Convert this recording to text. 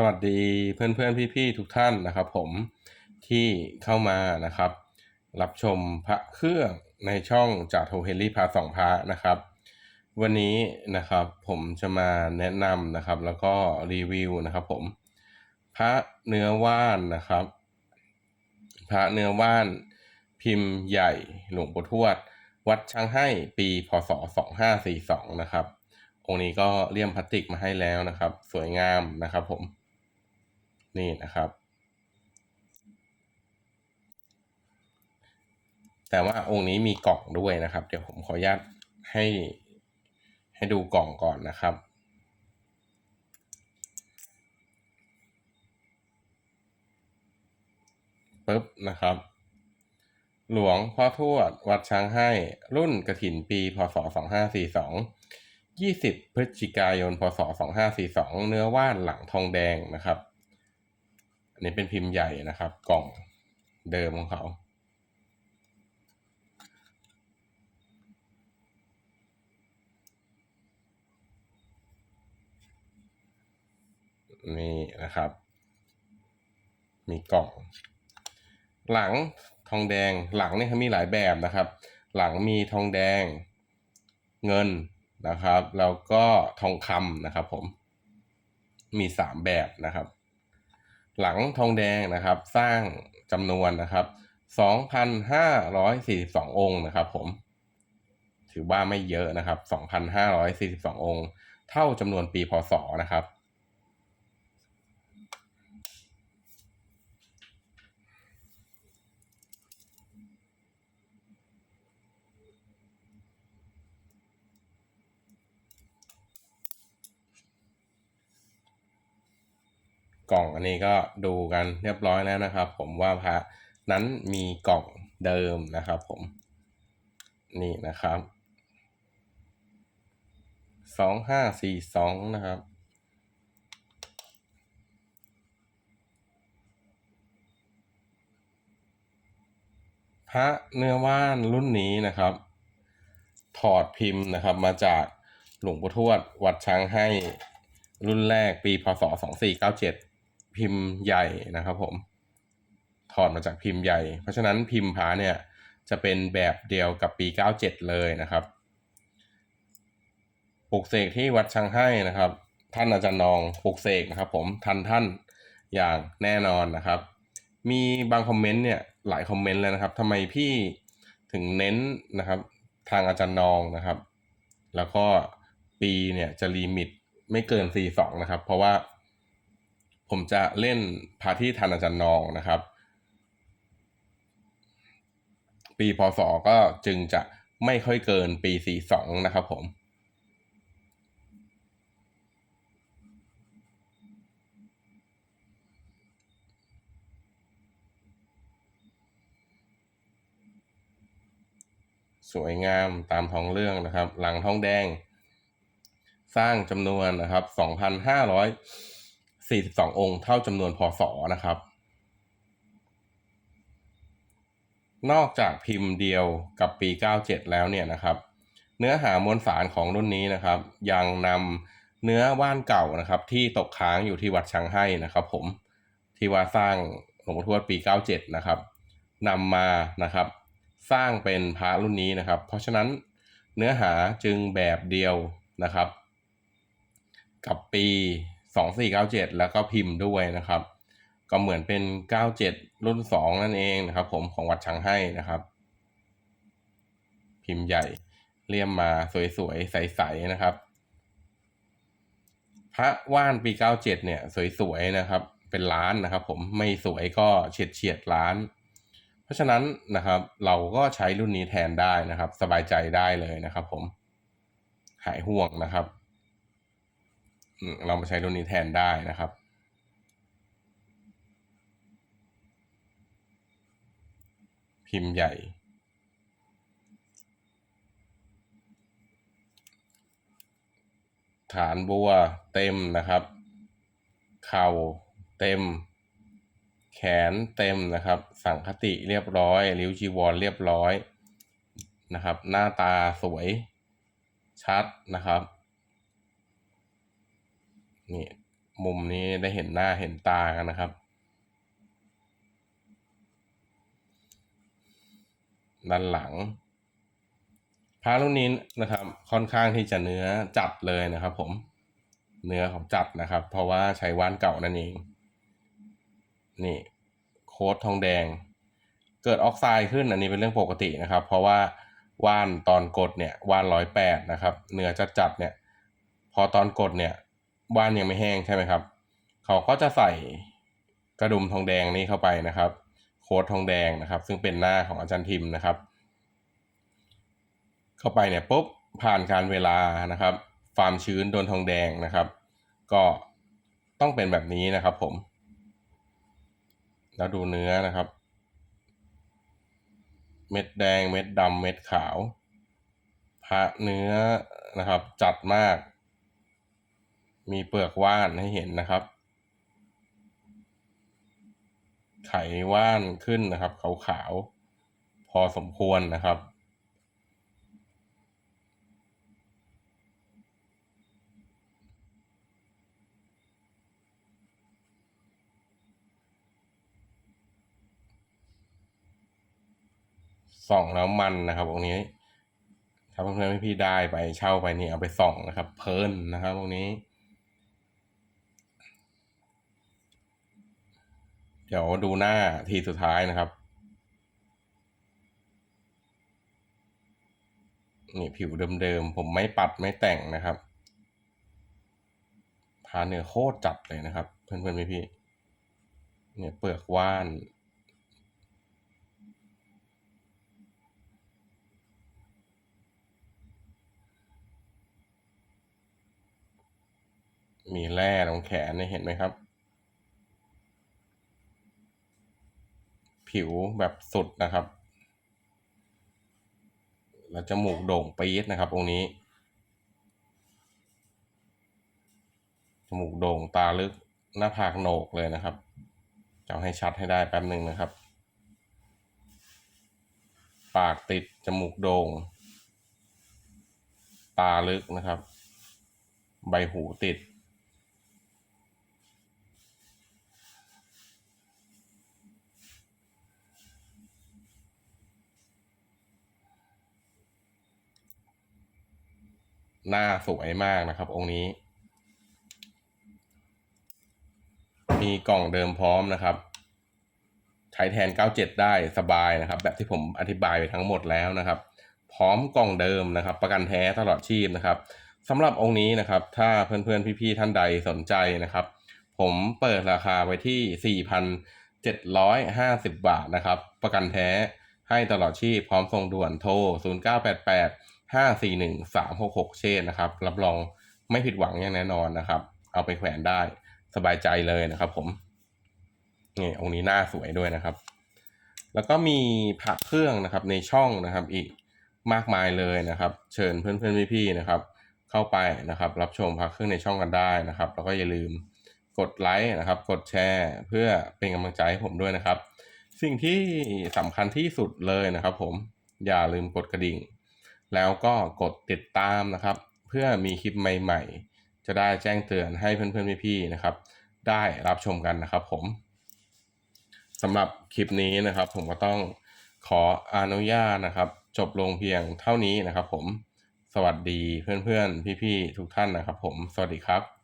สวัสดีเพื่อนๆพี่ๆทุกท่านนะครับ ผมที่เข้ามานะครับ รับชมพระเครื่องในช่องจากโทเฮลี่พาสองพระนะครับ วันนี้นะครับผมจะมาแนะนำนะครับ แล้วก็รีวิวนะครับ ผมพระเนื้อว่านนะครับ พระเนื้อว่านพิมพ์ใหญ่หลวงปู่ทวด วัดช้างให้ปีพศ 2542 นะครับองค์นี้ก็เลี่ยมพลาสติกมาให้แล้วนะครับ สวยงามนะครับ ผม นี่นะครับ แต่ว่าองค์นี้มีกล่องด้วยนะครับ เดี๋ยวผมขออนุญาตให้ให้ดูกล่องก่อนนะครับปึ๊บนะครับ หลวงพ่อทวด วัดช้างให้ รุ่นกระถินปีพศ 2542 20 พฤศจิกายน พศ 2542 เนื้อว่านหลังทองแดงนะครับ อันนี้เป็นพิมพ์ใหญ่นะครับ กล่องเดิมของเขานี่นะครับ มีกล่อง หลังทองแดงหลังเนี่ยเขามีหลายแบบนะครับ หลังมีทองแดงเงินนะครับ แล้วก็ทองคำนะครับผมมีสามแบบนะครับ หลังทองแดงนะครับ สร้างจำนวนนะครับสองพันห้าร้อยสี่สิบสององค์นะครับผม ถือว่าไม่เยอะนะครับสองพันห้าร้อยสี่สิบสององค์ เท่าจำนวนปีพศนะครับ กล่องอันนี้ก็ดูกันเรียบร้อยแล้วนะครับ ผมว่าพระนั้นมีกล่องเดิมนะครับผม นี่นะครับสองห้าสี่สองนะครับพระเนื้อว่านรุ่นนี้นะครับ ถอดพิมพ์นะครับ มาจากหลวงปู่ทวดวัดช้างให้รุ่นแรกปีพศ 2497 พิมพ์ใหญ่นะครับผม ถอดมาจากพิมพ์ใหญ่ เพราะฉะนั้นพิมพ์พระเนี่ยจะเป็นแบบเดียวกับปีเก้าเจ็ดเลยนะครับ ปลุกเสกที่วัดช้างให้นะครับ ท่านอาจารย์นองปลุกเสกนะครับผมทันท่านอย่างแน่นอนนะครับ มีบางคอมเมนต์เนี่ยหลายคอมเมนต์เลยนะครับทำไมพี่ถึงเน้นนะครับทางอาจารย์นองนะครับ แล้วก็ปีเนี่ยจะลิมิตไม่เกิน 42 นะครับ เพราะว่า ผมจะเล่นพาที่ทันอาจารย์นองนะครับ ปีพศก็จึงจะไม่ค่อยเกินปี 42 นะครับผมสวยงามตามท้องเรื่องนะครับ หลังท้องแดง สร้างจำนวนนะครับ 42 องค์เท่าจำนวนพศนะครับ นอกจากพิมพ์เดียวกับปี 97 แล้วเนี่ยนะครับ เนื้อหามวลสารของรุ่นนี้นะครับ ยังนำเนื้อว่านเก่านะครับ ที่ตกค้างอยู่ที่วัดช้างให้นะครับ ผมที่ว่าสร้างหลวงพ่อทวดปี 97 นะครับนำมานะครับ สร้างเป็นพระรุ่นนี้นะครับ เพราะฉะนั้นเนื้อหาจึงแบบเดียวนะครับ กับปี 2497 แล้วก็พิมพ์ด้วยนะครับ ก็เหมือนเป็น 97 รุ่น 2 นั่นเองนะครับ ผมของวัดช้างให้นะครับ พิมพ์ใหญ่เลี่ยมมาสวยๆ ใสๆนะครับ พระว่านปี 97 เนี่ย สวยๆนะครับ เป็นล้านนะครับ ผมไม่สวยก็เฉียดเฉียดล้าน เพราะฉะนั้นนะครับ เราก็ใช้รุ่นนี้แทนได้นะครับ สบายใจได้เลยนะครับ ผมหายห่วงนะครับ เรามาใช้รุ่นนี้แทนได้นะครับ พิมพ์ใหญ่ ฐานบัวเต็มนะครับ เข่าเต็ม แขนเต็มนะครับ สังคติเรียบร้อยริ้วจีวรเรียบร้อยนะครับ หน้าตาสวยชัดนะครับ นี่มุมนี้ได้เห็นหน้าเห็นตากันนะครับ ด้านหลังพระรุ่นนี้นะครับ ค่อนข้างที่จะเนื้อจัดเลยนะครับ ผมเนื้อของจัดนะครับ เพราะว่าใช้ว่านเก่านั่นเอง นี่โค้ดทองแดง เกิดออกไซด์ขึ้นอันนี้เป็นเรื่องปกตินะครับ เพราะว่าว่านตอนกดเนี่ยว่านร้อยแปดนะครับ เนื้อจัดจัดเนี่ย พอตอนกดเนี่ย ว่านยังไม่แห้งใช่ไหมครับ เขาก็จะใส่กระดุมทองแดงนี้เข้าไปนะครับ โค้ดทองแดงนะครับ ซึ่งเป็นหน้าของอาจารย์ทิมนะครับ เข้าไปเนี่ยปุ๊บผ่านการเวลานะครับความชื้นโดนทองแดงนะครับ ก็ต้องเป็นแบบนี้นะครับผม แล้วดูเนื้อนะครับ เม็ดแดงเม็ดดำเม็ดขาวพระเนื้อนะครับ จัดมาก มีเปลือกว่านให้เห็นนะครับ ไขว่านขึ้นนะครับ ขาวๆ พอสมควรนะครับ ส่องแล้วมันนะครับตรงนี้ถ้าเพื่อนๆพี่ได้ไปเช่าไปนี่เอาไปส่องนะครับ เพลินนะครับตรงนี้ เดี๋ยวดูหน้าทีสุดท้ายนะครับ นี่ผิวเดิมๆ ผมไม่ปัดไม่แต่งนะครับทาเนื้อโคตรจัดเลยนะครับ เพื่อนๆพี่ๆเนี่ยเปลือกว่านมีแร่ตรงแขนเนี่เห็นไหมครับ ผิวแบบสุดนะครับ แล้วจมูกโด่งปี๊ดนะครับตรงนี้ จมูกโด่งตาลึกหน้าผากโหนกเลยนะครับจะให้ชัดให้ได้แป๊บหนึ่งนะครับ ปากติดจมูกโด่ง ตาลึกนะครับ ใบหูติด หน้าสวยมากนะครับ องค์นี้ มีกล่องเดิมพร้อมนะครับ ใช้แทน 97 ได้สบายนะครับ แบบที่ผมอธิบายไปทั้งหมดแล้วนะครับ พร้อมกล่องเดิมนะครับ ประกันแท้ตลอดชีพนะครับสำหรับองค์นี้นะครับ ถ้าเพื่อนๆพี่ๆท่านใดสนใจนะครับ ผมเปิดราคาไว้ที่ 4,750 บาทนะครับ ประกันแท้ให้ตลอดชีพพร้อมส่งด่วนโทร 0988 541 366เชนนะครับ รับรองไม่ผิดหวังอย่างแน่นอนนะครับ เอาไปแขวนได้สบายใจเลยนะครับผมนี่องค์นี้หน้าสวยด้วยนะครับ แล้วก็มีพระเครื่องนะครับในช่องนะครับอีกมากมายเลยนะครับ เชิญเพื่อนๆพี่ๆนะครับ เข้าไปนะครับ รับชมพระเครื่องในช่องกันได้นะครับ แล้วก็อย่าลืมกดไลค์นะครับ กดแชร์ เพื่อเป็นกำลังใจให้ผมด้วยนะครับ สิ่งที่สำคัญที่สุดเลยนะครับ ผมอย่าลืมกดกระดิ่ง แล้วก็กดติดตามนะครับ เพื่อมีคลิปใหม่ๆ จะได้แจ้งเตือนให้เพื่อนๆพี่ๆนะครับ ได้รับชมกันนะครับผมสำหรับคลิปนี้นะครับ ผมก็ต้องขออนุญาตนะครับ จบลงเพียงเท่านี้นะครับ ผมสวัสดีเพื่อนๆพี่ๆทุกท่านนะครับ ผมสวัสดีครับ